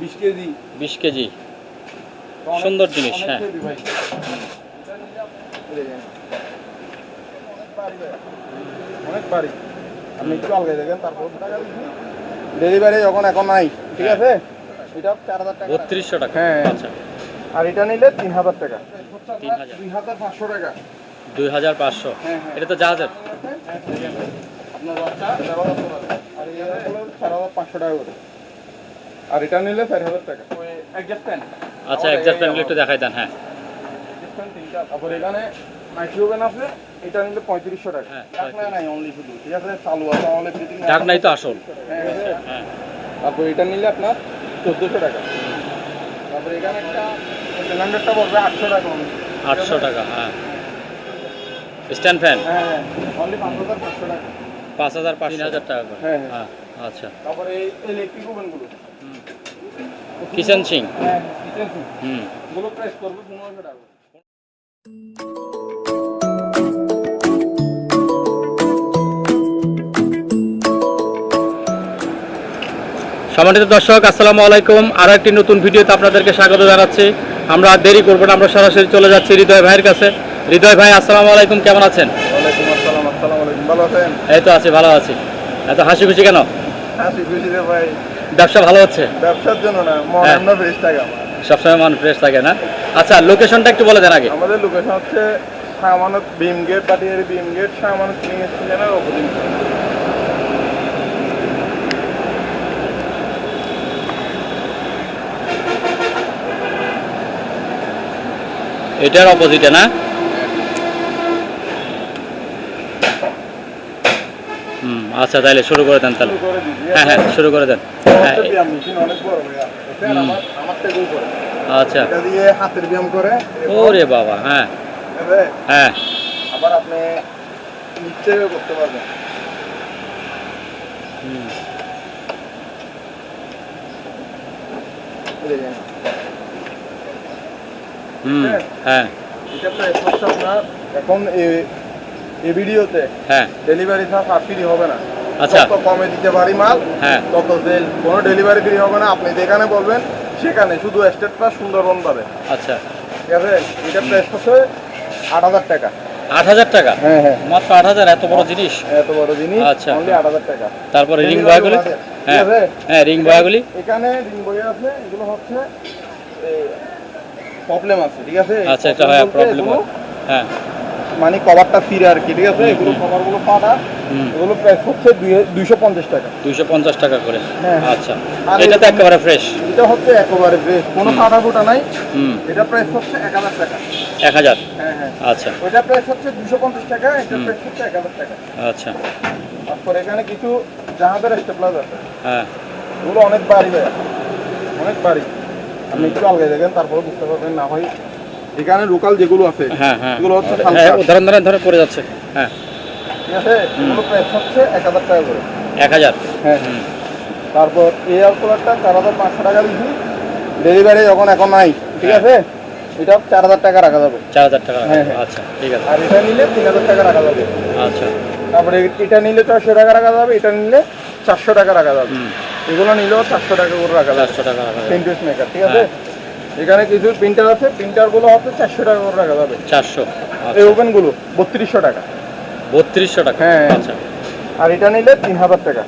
বিশ কেজি। বিশ কেজি। সুন্দর জিনিস, হ্যাঁ। অনেক ভারী আপনি একটু আলগাই দেখেন তারপর ডেলিভারি যখন এখন নাই ঠিক আছে? এটা চার হাজার টাকা। বত্রিশশো টাকা হ্যাঁ। আচ্ছা। আর এটা নিলে তিন হাজার টাকা। তিন হাজার। দুই হাজার পাঁচশো টাকা। দুই হাজার পাঁচশো। হ্যাঁ, হ্যাঁ। এটা তো জাহাজের। আপনার বাচ্চা হাজার আর চার হাজার পাঁচশো টাকা করে। আর এটা নিলে চার হাজার টাকা। অ্যাডজাস্ট ফ্যান আচ্ছা একজাক্ট ফ্যামিলি একটু দেখাই দেন হ্যাঁ। তিনটা। তারপর এখানে মাইক্রোওভেন আছে এটা নিলে পঁয়ত্রিশশো টাকা। হ্যাঁ, ঢাকনা নাই অনলি শুধু ঠিক আছে? চালু আছে অনলি ফিটিং ডাক নাই তো আসল। হ্যাঁ, হ্যাঁ। হ্যাঁ। তারপর এটা নিলে আপনার চোদ্দোশো টাকা। তারপর এখানে একটা সিলিন্ডারটা পড়বে আটশো টাকা। আটশো টাকা হ্যাঁ। Stand fan? হ্যাঁ হ্যাঁ। অনলি পাঁচ হাজার পাঁচশো টাকা। পাঁচ হাজার পাঁচ হাজার টাকা করে। হ্যাঁ, হ্যাঁ। হ্যাঁ আচ্ছা। তারপরে এই ইলেকট্রিক ওভেনগুলো কিচেন সিং। হ্যাঁ হুম। এগুলো প্রেস পনেরোশো টাকা সম্মানিত দর্শক আসসালামু আলাইকুম। আরও একটি নতুন ভিডিওতে আপনাদেরকে স্বাগত জানাচ্ছি। আমরা আর দেরি করব না আমরা সরাসরি চলে যাচ্ছি হৃদয় ভাইয়ের কাছে। হৃদয় ভাই আসসালামু আলাইকুম কেমন আছেন? ওয়ালাইকুম আসসালাম আসসালামু আলাইকুম। ভালো আছেন? এই তো আছি ভালো আছি। এত হাসি খুশি কেন? হাসি খুশি রে ভাই। ব্যবসা ভালো হচ্ছে? ব্যবসার জন্য না মন হ্যাঁ। ফ্রেশ থাকে আমার। সবসময় মন ফ্রেশ থাকে না? আচ্ছা লোকেশনটা একটু বলে দেন আগে। আমাদের লোকেশন হচ্ছে Shah Amanat beam gate Patiari beam gate Shah Amanat filling স্টেশনের অপোজিট। এটার অপোজিটে না? আচ্ছা তাহলে শুরু করে দেন তাহলে। হ্যাঁ হ্যাঁ শুরু করে দেন। হ্যাঁ আচ্ছা। এটা দিয়ে হাতের ব্যায়াম করে। ওরে বাবা হ্যাঁ। হ্যাঁ। আবার আপনি নিচে করতে পারবেন। হুম, হ্যাঁ। এটা আপনার এখন এই ভিডিওতে হ্যাঁ। ডেলিভারি চার্জ আর ফ্রি হবে না। আচ্ছা। যত কমে দিতে পারি মাল হ্যাঁ। তত সেল কোনো ডেলিভারি ফ্রি হবে না। আপনি যেখানে বলবেন সেখানে শুধু স্টেট প্লাস সুন্দরবন পাবে। আচ্ছা। ঠিক আছে? এটা প্রাইস হচ্ছে আট হাজার টাকা। আট হাজার টাকা? হ্যাঁ হ্যাঁ। মাত্র আট হাজার? এত বড় জিনিস? এত বড় জিনিস আচ্ছা। অনলি আট হাজার টাকা। তারপরে রিং বয়াগুলি? হ্যাঁ? হ্যাঁ রিং বয়াগুলি? এখানে রিং বই আছে এগুলো হচ্ছে প্রবলেম আছে ঠিক আছে? আচ্ছা এটা হয় প্রবলেম হ্যাঁ। মানে কভারটা ফিরে আর কি ঠিক আছে? এগুলো কভারগুলো পাটা এগুলো প্রাইস হচ্ছে দুইশো পঞ্চাশ টাকা। দুইশো পঞ্চাশ টাকা করে। হ্যাঁ। আচ্ছা। আর এটা তো একেবারে ফ্রেশ এটা হচ্ছে একেবারে ফ্রেশ কোনো। ফাটা ফোটা নাই। হুম। এটা প্রাইস হচ্ছে এক হাজার টাকা। এক হাজার? হ্যাঁ হ্যাঁ। আচ্ছা। ওইটা প্রাইস হচ্ছে দুশো পঞ্চাশ টাকা এটা। প্রাইস হচ্ছে এক হাজার টাকা। আচ্ছা। তারপর এখানে কিছু জাহাজের স্টেপলার আছে। হ্যাঁ। ওগুলো অনেক বাড়ি ভাই অনেক বাড়ি। আপনি একটু আলগাই দেখেন তারপরে বুঝতে পারবেন না হয় এখানে লোকাল যেগুলো আছে হ্যাঁ হ্যাঁ। এগুলো হচ্ছে হ্যাঁ সালফার। ধরেন ধরেন ধরে পড়ে যাচ্ছে। হ্যাঁ। ঠিক আছে? এগুলো প্রাইস হচ্ছে এক হাজার টাকা করে। এক হাজার। হ্যাঁ। তারপর এই এয়ার কুলারটা চার হাজার পাঁচশো টাকা দিচ্ছি ডেলিভারি যখন এখন নাই ঠিক হ্যাঁ। আছে? এটা চার হাজার টাকা রাখা যাবে। চার হাজার টাকা হ্যাঁ, হ্যাঁ। আচ্ছা ঠিক আছে। আর এটা নিলে তিন হাজার টাকা রাখা যাবে। আচ্ছা। তারপরে এটা নিলে চারশো টাকা রাখা যাবে এটা নিলে চারশো টাকা রাখা যাবে। এগুলো নিলেও চারশো টাকা করে রাখা যাবে। চারশো টাকা রাখা যাবে। মেকার ঠিক আছে? হ্যাঁ। এখানে কিছু প্রিন্টার আছে প্রিন্টারগুলো হচ্ছে চারশো টাকা করে রাখা যাবে চারশো এই আচ্ছা। ওভেনগুলো বত্রিশশো টাকা। বত্রিশশো টাকা হ্যাঁ। আচ্ছা। আর এটা নিলে তিন হাজার টাকা।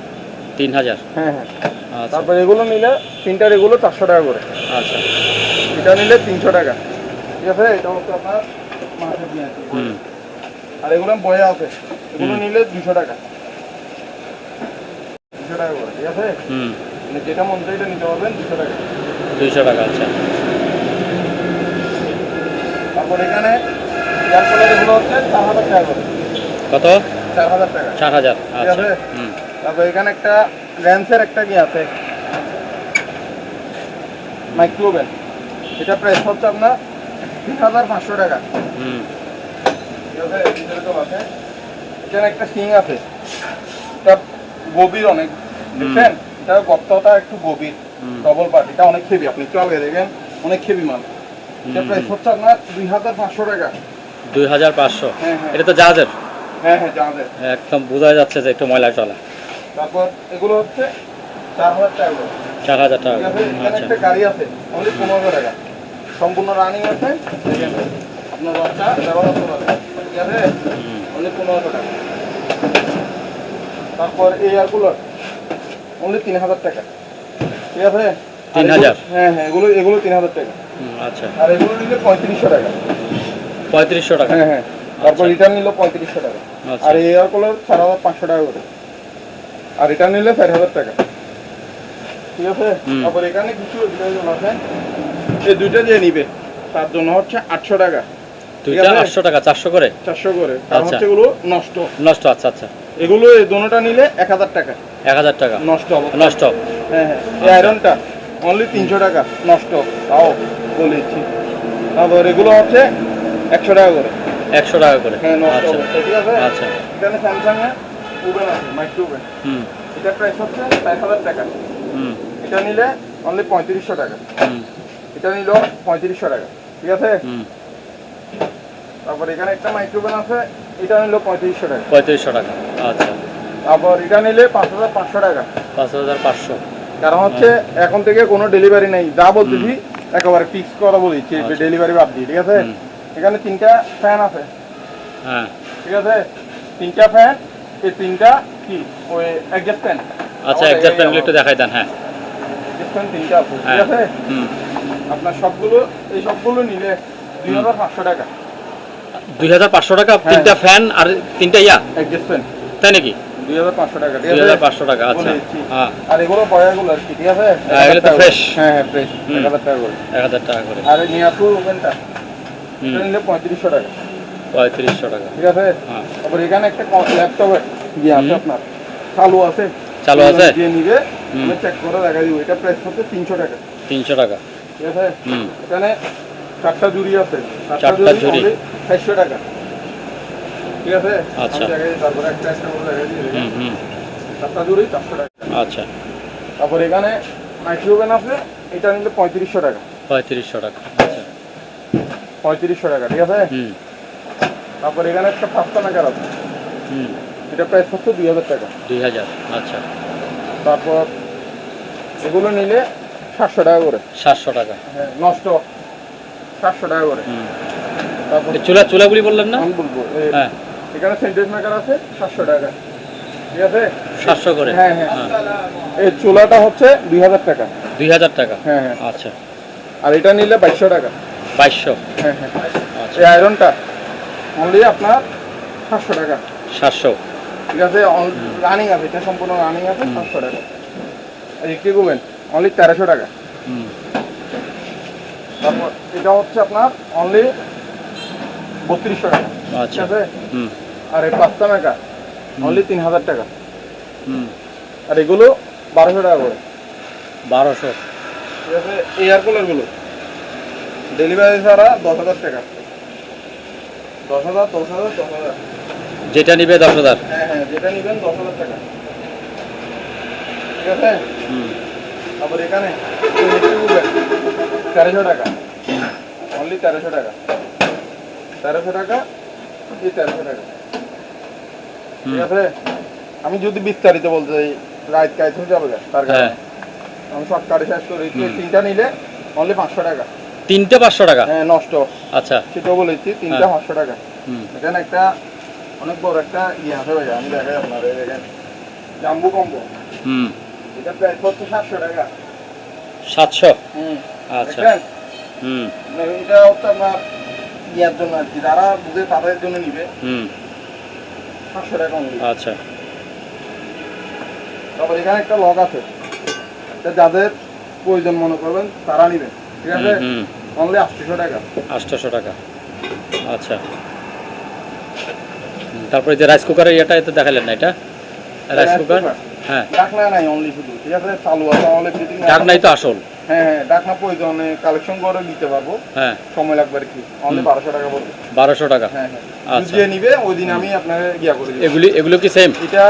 তিন হাজার? হ্যাঁ হ্যাঁ। আচ্ছা। তারপর এগুলো নিলে প্রিন্টার এগুলো চারশো টাকা করে। আচ্ছা। এটা নিলে তিনশো টাকা। ঠিক আছে? এটা হচ্ছে আপনার। হুম। আর এগুলো বয়ে আছে। এগুলো নিলে দুশো টাকা। দুশো টাকা করে ঠিক আছে? হুম। মানে যেটা মন চাই এটা নিতে পারবেন দুশো টাকা। দুইশো টাকা আচ্ছা। এখানে এয়ার কালার এগুলো হচ্ছে চার হাজার টাকা করে। কত? চার হাজার টাকা চার হাজার আচ্ছা আছে? তারপর এখানে একটা র্যান্সের একটা কি আছে। মাইক্রোওভেন এটা প্রাইস হচ্ছে আপনার তিন হাজার পাঁচশো টাকা। ঠিক আছে? এরকম আছে। এখানে একটা সিং আছে। এটা গভীর অনেক। দেখছেন? এটা একটু গভীর। ডবল পার্ট এটা অনেক খেবি আপনি চলে দেখেন অনেক খেবি মাল। দুই হাজার পাঁচশো টাকা। দুই হাজার পাঁচশো? হ্যাঁ, হ্যাঁ। এটা তো জাহাজের? হ্যাঁ হ্যাঁ জাহাজের। একদম বোঝা যাচ্ছে যে একটু ময়লা চলা। তারপর এগুলো হচ্ছে চার হাজার টাকা। চার হাজার টাকা। আচ্ছা। একটা গাড়ি আছে অনলি পনেরোশো টাকা। সম্পূর্ণ রানিং আছে। আপনার বাচ্চা ব্যবহার করতে পারবে। ঠিক আছে? অনলি পনেরোশো টাকা। তারপর এই এয়ার কুলার অনলি তিন হাজার টাকা। ঠিক আছে? আর 3000 হ্যাঁ হ্যাঁ এগুলো এগুলো তিন হাজার টাকা। আচ্ছা। আর এগুলো নিলে পঁয়ত্রিশশো টাকা। পঁয়ত্রিশশো টাকা? হ্যাঁ হ্যাঁ। তারপর রিটার্ন নিল পঁয়ত্রিশশো টাকা। আচ্ছা। আর এয়ার কুলার চার হাজার পাঁচশো টাকা করে। আর রিটার্ন নিলে চার হাজার টাকা। ঠিক আছে? তারপর এখানে কিছু আছে। এই দুইটা যে নিবে। তার জন্য হচ্ছে আটশো টাকা। দুইটা? আটশো টাকা চারশো করে? চারশো করে। কারণ আচ্ছা। হচ্ছে এগুলো নষ্ট। নষ্ট আচ্ছা আচ্ছা। এগুলো এই দোনোটা নিলে এক হাজার টাকা। এক হাজার টাকা। নষ্ট নষ্ট হ্যাঁ হ্যাঁ। এই আয়রনটা অনলি তিনশো টাকা। নষ্ট। তাও বলেছি। তারপর এগুলো হচ্ছে একশো টাকা করে। একশো টাকা করে। হ্যাঁ নষ্ট আচ্ছা। ঠিক আছে? আচ্ছা। এখানে স্যামসাং এর ওভেন আছে মাইক্রো ওভেন হুম। এটার প্রাইস হচ্ছে চার হাজার টাকা। হুম। এটা নিলে অনলি পঁয়ত্রিশশো টাকা। হুম। এটা নিল পঁয়ত্রিশশো টাকা ঠিক আছে? হুম। তারপর এখানে একটা মাইক্রোভেন আছে এটা নিল পঁয়ত্রিশশো টাকা। পঁয়ত্রিশশো টাকা। আচ্ছা। তারপর এটা নিলে পাঁচ হাজার পাঁচশো টাকা। পাঁচ হাজার পাঁচশো। কারণ হচ্ছে এখন থেকে কোনো ডেলিভারি নেই। যা বলতেছি একেবারে ফিক্স করা বলেছি আচ্ছা। ডেলিভারি বাদ দিয়ে ঠিক আছে? এখানে তিনটা ফ্যান আছে। হ্যাঁ। ঠিক আছে? তিনটা ফ্যান এই তিনটা কি? ওই অ্যাডজাস্ট ফ্যান আচ্ছা একজাস্ট ফ্যামিলি একটু দেখাই দেন হ্যাঁ। অ্যাডজাস্ট ফ্যান তিনটা আছে ঠিক হ্যাঁ। আছে? হুম। আপনার সবগুলো এই সবগুলো নিলে দুই হাজার পাঁচশো টাকা। দুই হাজার পাঁচশো টাকা হ্যাঁ। তিনটা ফ্যান আর তিনটা ইয়া? অ্যাডজাস্ট ফ্যান তাই নাকি? দুই হাজার পাঁচশো টাকা দুই হাজার পাঁচশো টাকা আচ্ছা। বলে দিচ্ছি। আর এগুলো বয়াগুলো আর কি ঠিক আছে? এগুলো তো 1000 টাকা করে। fresh। হ্যাঁ হ্যাঁ ফ্রেশ এক হাজার টাকা করে। এক হাজার টাকা করে। আর এই ওভেনটা নিলে পঁয়ত্রিশশো টাকা। পঁয়ত্রিশশো টাকা। ঠিক আছে? তারপর এখানে একটা ল্যাপটপ ইয়ে আছে আপনার। চালু আছে। চালু আছে? যে নিবে আমি চেক করে দেখা দিব। এটা প্রাইস হচ্ছে তিনশো টাকা। তিনশো টাকা। ঠিক আছে? এখানে চারটা জুড়ি আছে। চারটা জুড়ি। চারশো টাকা। ঠিক আছে? আচ্ছা। তারপরে একটা একটা করে দেখাই দিই, হুম হুম। জুড়ি চারশো টাকা। আচ্ছা। তারপর এখানে মাইক্রো ওভেন আছে এটা নিলে পঁয়ত্রিশশো টাকা। পঁয়ত্রিশশো টাকা আচ্ছা। পঁয়ত্রিশশো টাকা ঠিক আছে? হুম। তারপর এখানে একটা পাঁচটা মেকার আছে। হুম। এটা প্রাইস হচ্ছে দুই হাজার টাকা। দুই হাজার আচ্ছা। তারপর এগুলো নিলে সাতশো টাকা করে। সাতশো টাকা। হ্যাঁ নষ্ট। সাতশো টাকা করে। হুম। তারপর চুলা চুলাগুলি বললেন না? আমি বলব হ্যাঁ। এখানে সেন্টেন্স মেকার আছে সাতশো টাকা। ঠিক আছে? সাতশো করে? হ্যাঁ হ্যাঁ। হ্যাঁ। এই চুলাটা হচ্ছে দুই হাজার টাকা। দুই হাজার টাকা? হ্যাঁ হ্যাঁ। আচ্ছা। আর এটা নিলে বাইশশো টাকা। বাইশশো? হ্যাঁ হ্যাঁ। আচ্ছা। এই আয়রনটা অনলি আপনার সাতশো টাকা। সাতশো? ঠিক আছে? রানিং আছে এটা সম্পূর্ণ রানিং আছে সাতশো টাকা। ইলেকট্রিক ওভেন অনলি তেরোশো টাকা। হুম। তারপর এটা হচ্ছে আপনার অনলি বত্রিশশো টাকা। ঠিক আচ্ছা আছে? হুম। আর এই পাঁচটা মেকা অনলি তিন হাজার টাকা। হুম। আর এগুলো বারোশো টাকা করে। বারোশো। ঠিক আছে এয়ার কুলারগুলো ডেলিভারি ছাড়া দশ হাজার টাকা। দশ হাজার দশ হাজার দশ হাজার। যেটা নিবে দশ হাজার। হ্যাঁ হ্যাঁ যেটা নেবেন দশ হাজার টাকা। ঠিক আছে? হুম। তারপর এখানে তেরোশো টাকা। অনলি তেরোশো টাকা। তেরোশো টাকা এই তেরোশো টাকা। ঠিক আছে আমি যদি বিস্তারিত বলতে চাই রাইট কাজ হয়ে যাবে তার হ্যাঁ। আমি শর্টকাটে শেষ করি তিনটা নিলে অনলি পাঁচশো টাকা। তিনটে পাঁচশো টাকা? হ্যাঁ নষ্ট। আচ্ছা। সেটাও বলেছি তিনটা হ্যাঁ। পাঁচশো টাকা। এখানে একটা অনেক বড় একটা ইয়ে আছে ভাই আমি দেখাই আপনার দেখেন। জাম্বু কম্বো। হুম। এটা প্রাইস হচ্ছে সাতশো টাকা। সাতশো? হুম। আচ্ছা। হুম। এটা হচ্ছে আপনার ইয়ার জন্য আর কি যারা বুঝে তাদের জন্য নিবে। হুম। টাকা আচ্ছা। তারপর এখানে একটা লক আছে। যাদের প্রয়োজন মনে করবেন তারা নিবেন। ঠিক আছে? অনলি আটশোশো টাকা। আটশোশো টাকা। আচ্ছা। তারপরে যে রাইস কুকারের ইয়েটা এতে দেখালেন না এটা? Rice cooker? হ্যাঁ। ডাকনা নাই অনলি শুধু। ঠিক আছে চালু আছে অনলি ফিটিং ডাক তো আসল। হ্যাঁ হ্যাঁ ডাকনা প্রয়োজনে কালেকশন করে দিতে পারব। হ্যাঁ। সময় লাগবে আর কি। অনলি বারোশো টাকা পড়বে। বারোশো টাকা। হ্যাঁ হ্যাঁ। আচ্ছা। যে নিবে ওই দিন আমি আপনাকে ইয়া করে দিই এগুলি এগুলো কি সেম এটা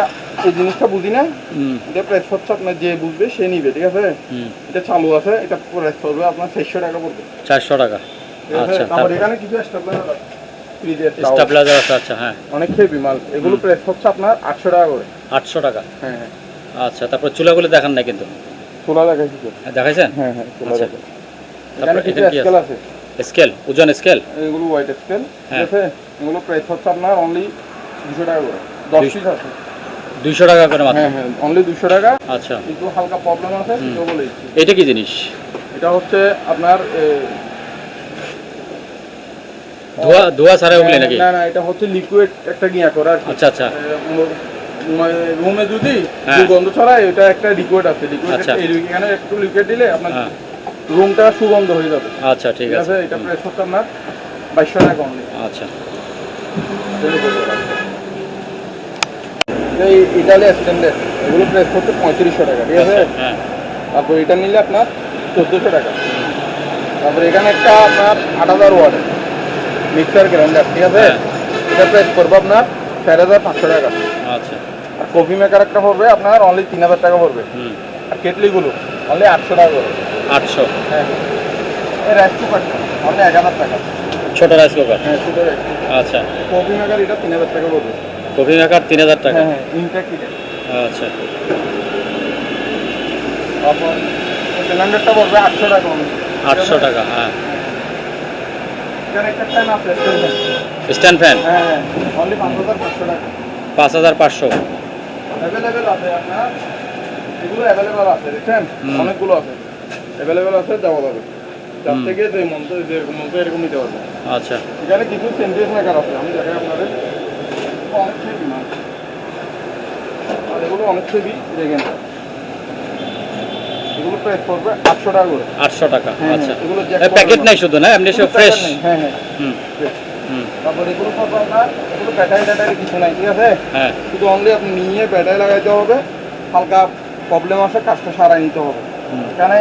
এই জিনিসটা বুঝি না? এটা প্রাইস হচ্ছে আপনার যে বুঝবে সে নিবে ঠিক আছে? এটা চালু আছে এটা প্রাইস পড়বে আপনার চারশো টাকা পড়বে। চারশো টাকা। আচ্ছা তারপর তারপর? এখানে কিছু স্টাবলার স্টাবলাইজার আছে আচ্ছা হ্যাঁ। অনেক হেভি মাল। এগুলো প্রাইস হচ্ছে আপনার আটশো টাকা করে। আটশো টাকা। হ্যাঁ হ্যাঁ। আচ্ছা তারপর চুলাগুলো দেখান না কিন্তু। চুলা দেখাইছি হ্যাঁ, দেখাইছেন? হ্যাঁ হ্যাঁ চুলা আচ্ছা। দেখাই তারপরে এটা কি স্কেল আছে? স্কেল ওজন স্কেল এগুলো হোয়াইট স্কেল ঠিক হ্যাঁ। আছে? এগুলো প্রাইস হচ্ছে আপনার অনলি দুশো টাকা করে। দশ দুই- পিস আছে। দুইশো টাকা করে মাত্র? হ্যাঁ হ্যাঁ অনলি দুশো টাকা। আচ্ছা। কিন্তু হালকা প্রবলেম আছে। সেটাও বলে এটা কি জিনিস? এটা হচ্ছে আপনার ধোয়া ধোয়া ছাড়া ওগুলি নাকি? না না এটা হচ্ছে লিকুইড একটা গিয়া করা আচ্ছা আচ্ছা। রুমে যদি হ্যাঁ। দুর্গন্ধ ছড়ায় এটা একটা লিকুইড আছে। লিকুইড আচ্ছা। এখানে একটু লিকুইড দিলে আপনার হ্যাঁ। রুমটা সুগন্ধ হয়ে যাবে। আচ্ছা ঠিক আছে। এটা প্রাইস হচ্ছে আপনার বাইশশো টাকা অনলি আচ্ছা। এই ইটালি স্ট্যান্ডার্ড এগুলো প্রাইস হচ্ছে পঁয়ত্রিশশো টাকা ঠিক আছে? হ্যাঁ। তারপর এটা নিলে আপনার চোদ্দোশো টাকা। তারপর এখানে একটা আপনার আট হাজার ওয়াট মিক্সার গ্রাইন্ডার ঠিক আছে? হ্যাঁ। এটা প্রাইস পড়বে আপনার চার হাজার পাঁচশো টাকা। আচ্ছা। কফি মেকার একটা পড়বে আপনার অনলি তিন হাজার টাকা পড়বে। আর কেটলিগুলো অনলি আটশো টাকা করে আটশো। হ্যাঁ। রাইস কুকারটা অনলি এক হাজার টাকা। ছোট রাইস কুকার হ্যাঁ ছোটো আচ্ছা। কফি মেকার এটা তিন হাজার টাকা পড়বে। কফি মেকার তিন হাজার টাকা? হ্যাঁ হ্যাঁ ইনটেক আচ্ছা। তারপর সিলিন্ডারটা পড়বে আটশো টাকা। আটশো টাকা হ্যাঁ। স্ট্যান্ড ফ্যান হ্যাঁ হ্যাঁ অনলি পাঁচ হাজার পাঁচশো টাকা। পাঁচ হাজার পাঁচশো। অ্যাভেলেবেল আছে আপনার। এগুলো অ্যাভেলেবেল আছে দেখছেন? অনেকগুলো আছে। অ্যাভেলেবেল আছে দেওয়া যাবে। থেকে যে চায়, যেরকম চায় এরকম নিতে পারবে আচ্ছা। এখানে কিছু সেন্টেন্স মেকার আছে। আমি দেখাই আপনাদের। অনেক আর এগুলো অনেক দেখেন। এগুলো প্রাইস পড়বে আটশো টাকা করে। আটশো টাকা হ্যাঁ, আচ্ছা। হ্যাঁ, এগুলো প্যাকেট নাই শুধু না? এমনি সব ফ্রেশ হ্যাঁ হ্যাঁ। হুম। তারপর এগুলো পড়বে আপনার এগুলো ব্যাটারি ট্যাটারি কিছু নাই ঠিক আছে? হ্যাঁ। শুধু অনলি আপনি নিয়ে ব্যাটারি লাগাইতে হবে হালকা প্রবলেম আছে কাজটা সারাই নিতে হবে। এখানে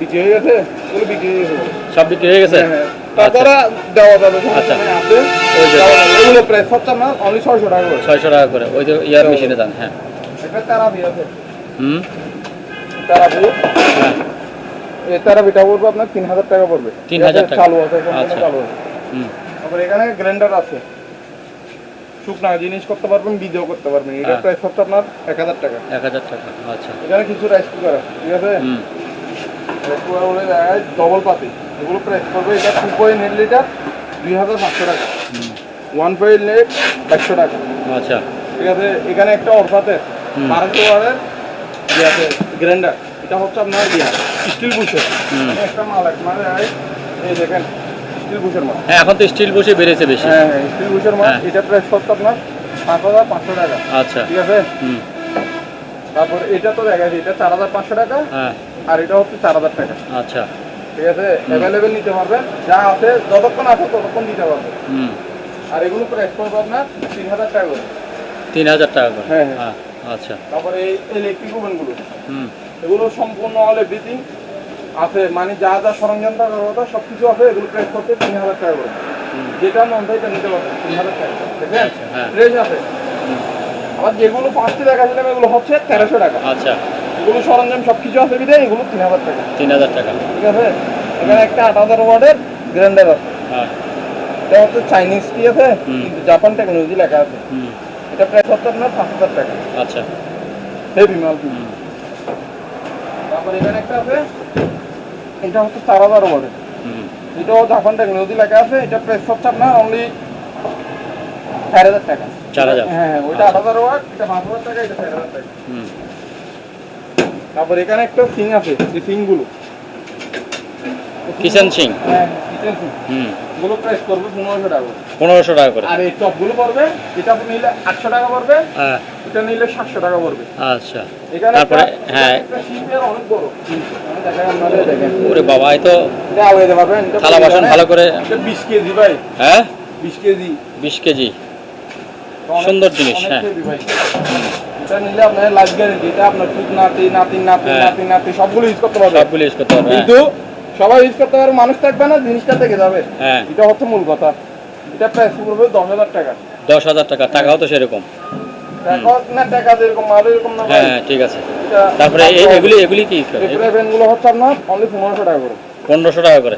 বিক্রি হয়ে গেছে এগুলো বিক্রি হয়ে গেছে। সব বিক্রি হয়ে গেছে? হ্যাঁ, হ্যাঁ। তাছাড়া দেওয়া যাবে আচ্ছা। দেওয়া এগুলো আপনার অনলি ছয়শো টাকা করে। ছয়শো টাকা করে। ওই যে ইয়ার মেশিনে দাম হ্যাঁ। একটা তেরাপি আছে। হুম? তেরাপি হ্যাঁ। এই তেরাপিটা পড়বে আপনার তিন হাজার টাকা পড়বে। 3000 টাকা। চালু আছে আচ্ছা। চালু আছে। তারপর এখানে গ্রাইন্ডার আছে। শুকনা জিনিস করতে পারবেন বিদেও করতে পারবেন। এটা হ্যাঁ। প্রাইস হচ্ছে আপনার এক হাজার টাকা। এক হাজার টাকা আচ্ছা। এখানে কিছু রাইস কুকার আছে ঠিক আছে? রাইস কুকার বলে ডবল পাতি। এগুলো প্রাইস করবে এটা টু পয়েন্ট এইট লিটার দুই হাজার পাঁচশো টাকা। ওয়ান পয়েন্ট এইট একশো টাকা। আচ্ছা। ঠিক আছে? এখানে একটা অর্থাতে হুম। বারোশো ইয়ে আছে গ্রাইন্ডার। এটা হচ্ছে আপনার ইয়া স্টিল বুশের একটা মাল এক মানে এই দেখেন। স্টিল বুশের মাল। হ্যাঁ এখন তো স্টিল বসে বেড়েছে বেশি। হ্যাঁ স্টিল বুশের মাল হ্যাঁ। এটা প্রাইস হচ্ছে আপনার পাঁচ হাজার পাঁচশো টাকা। আচ্ছা। ঠিক আছে? হুম। তারপর এটা তো দেখা যায় এটা চার হাজার পাঁচশো টাকা হ্যাঁ। আর এটা হচ্ছে চার হাজার টাকা। আচ্ছা। ঠিক আছে? অ্যাভেলেবেল নিতে পারবেন। যা আছে যতক্ষণ আছে ততক্ষণ দিতে পারবেন। হুম। আর এগুলো প্রাইস পড়বে আপনার তিন হাজার টাকা করে। তিন হাজার টাকা করে? হ্যাঁ, হ্যাঁ। হ্যাঁ আচ্ছা। তারপরে এই ইলেকট্রিক ওভেনগুলো হুম। এগুলো সম্পূর্ণ অল এভরিথিং আছে মানে যা যা সরঞ্জাম থাকার কথা সব কিছু আছে এগুলো প্রাইস করতে তিন হাজার টাকা করে। যেটা মন চাই নিতে পারবেন তিন হাজার টাকা দেখেন আচ্ছা, হ্যাঁ। আছে। আবার যেগুলো পাঁচটি দেখাছিলাম এগুলো হচ্ছে তেরোশো টাকা। আচ্ছা। এগুলো সরঞ্জাম সব কিছু আছে বিদে এগুলো তিন হাজার টাকা। তিন হাজার টাকা। ঠিক আছে? এখানে একটা আট হাজার ওয়ার্ডের গ্রাইন্ডার আছে। হ্যাঁ। এটা হচ্ছে চাইনিজ কি আছে কিন্তু জাপান টেকনোলজি লেখা আছে। এটা প্রাইস হচ্ছে আপনার পাঁচ হাজার টাকা। আচ্ছা। হেভি মাল। তারপর এখানে একটা আছে এটা হচ্ছে চার হাজার ওয়ার্ডের হুম। এটাও জাপান টেকনোলজি লেখা আছে এটা প্রেস হচ্ছে আপনার অনলি চার হাজার টাকা। চার হাজার? হ্যাঁ হ্যাঁ ওইটা আট হাজার ওয়াট এটা পাঁচ হাজার টাকা এটা চার হাজার টাকা। হুম। তারপর এখানে একটা সিং আছে এই সিংগুলো। Kitchen sink. হুম। প্রাইস করবে পনেরোশো টাকা করে। পনেরোশো টাকা করে। আর এই টপগুলো পড়বে এটা নিলে আটশো টাকা পড়বে হ্যাঁ। এটা নিলে সাতশো টাকা পড়বে। আচ্ছা। তারপরে, হ্যাঁ। অনেক বড়। ওরে বাবা এই তো থালা বাসন ভালো করে বিশ কেজি ভাই। হ্যাঁ? বিশ কেজি। বিশ কেজি। সুন্দর জিনিস, হ্যাঁ। এটা নিলে আপনার এটা আপনার নাতি নাতি নাতি। নাতি নাতি সবগুলো ইউজ করতে পারবে। সবগুলো ইউজ করতে পারবে। কিন্তু সবাই ইউজ করতে পারবে মানুষ থাকবে না জিনিসটা থেকে যাবে। হ্যাঁ। এটা হচ্ছে মূল কথা। এটা প্রাইস পড়বে দশ হাজার টাকা। দশ হাজার টাকা টাকাও তো সেরকম। টাকা টাকা যেরকম মাল এরকম না। হ্যাঁ ঠিক আছে। তারপরে এগুলি এগুলি কি হচ্ছে আপনার অনলি পনেরোশো টাকা করে। পনেরোশো টাকা করে।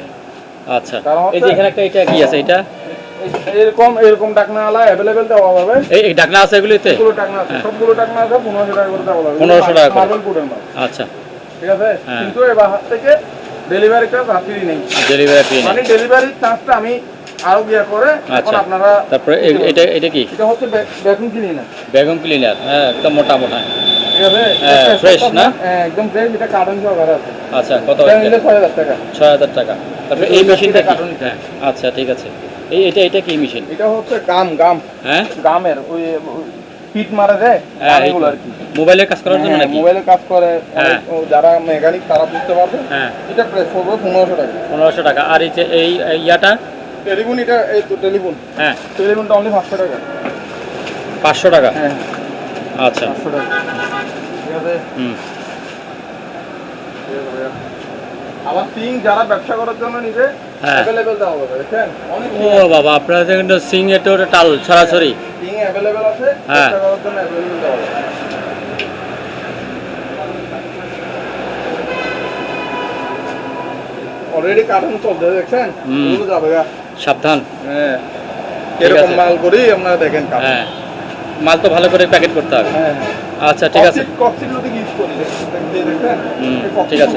আচ্ছা। এই যে এখানে একটা এটা কি আছে এটা? এরকম এরকম টাকনা আলা অ্যাভেলেবেল দেওয়া যাবে এই ডাকনা আছে এগুলিতে? সবগুলো টাকনা আছে সবগুলো টাকনা আছে পনেরোশো টাকা করে দেওয়া 1500 টাকা করে। আচ্ছা। ঠিক আছে? হ্যাঁ। কিন্তু এবার হাত থেকে ডেলিভারি চার্জ হাতিরই নেই। ডেলিভারি ফ্রি মানে ডেলিভারি চার্জটা আমি আরও গিয়া করে আচ্ছা। আপনারা তারপরে এটা এটা কি? এটা হচ্ছে ভ্যাকুম ক্লিনার বেগম ক্লিনার হ্যাঁ একদম মোটা মোটা। না? একদম ফ্রেশ এটা কার্টন সহকারে আছে। আচ্ছা কত এটা টাকা। তারপরে এই মেশিনটা কি? হ্যাঁ আচ্ছা ঠিক আছে। এই এটা এটা কি মেশিন এটা হচ্ছে গাম গাম। হ্যাঁ? গামের ওই হিট মারা যায় হ্যাঁ, আর কি। মোবাইলের কাজ করার জন্য হ্যাঁ, নাকি? মোবাইলে কাজ করে হ্যাঁ। যারা মেকানিক তারা বুঝতে পারবে। এটা প্রেস করবে পনেরোশো টাকা। পনেরোশো টাকা। আর এই যে এই ইয়াটা? টেলিফোন এটা এই তো টেলিফোন। হ্যাঁ। টেলিফোনটা অনলি পাঁচশো টাকা। পাঁচশো টাকা? হ্যাঁ। আচ্ছা। পাঁচশো টাকা। ঠিক আছে? হুম। আবার সিং যারা ব্যবসা করার জন্য নিবে হ্যাঁ। ও বাবা আপনার কিন্তু সিং এটো টাল হ্যাঁ। অলরেডি কার্টুন চলছে দেখছেন? যাবে সাবধান। হ্যাঁ এরকম মাল করি আপনারা দেখেন হ্যাঁ। মাল তো ভালো করে প্যাকেট করতে হবে। হ্যাঁ আচ্ছা ঠিক আছে। ঠিক আছে।